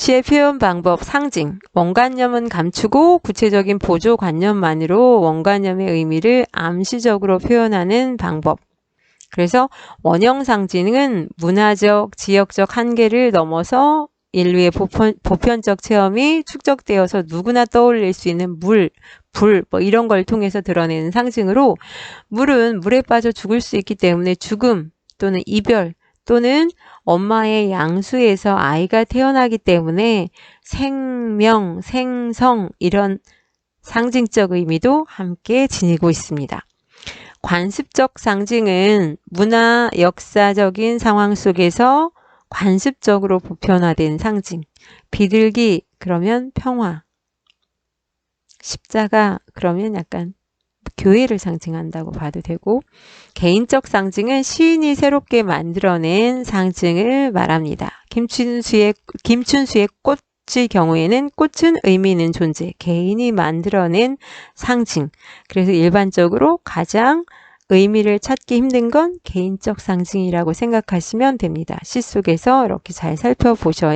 시의 표현 방법, 상징. 원관념은 감추고 구체적인 보조관념만으로 원관념의 의미를 암시적으로 표현하는 방법. 그래서 원형 상징은 문화적, 지역적 한계를 넘어서 인류의 보편, 보편적 체험이 축적되어서 누구나 떠올릴 수 있는 물, 불, 뭐 이런 걸 통해서 드러내는 상징으로 물은 물에 빠져 죽을 수 있기 때문에 죽음 또는 이별 또는 엄마의 양수에서 아이가 태어나기 때문에 생명, 생성 이런 상징적 의미도 함께 지니고 있습니다. 관습적 상징은 문화, 역사적인 상황 속에서 관습적으로 보편화된 상징. 비둘기 그러면 평화. 십자가 그러면 약간 교회를 상징한다고 봐도 되고 개인적 상징은 시인이 새롭게 만들어낸 상징을 말합니다. 김춘수의 김춘수의 꽃 의 경우에는 꽃은 의미 있는 존재, 개인이 만들어낸 상징. 그래서 일반적으로 가장 의미를 찾기 힘든 건 개인적 상징이라고 생각하시면 됩니다. 시 속에서 이렇게 잘 살펴보셔야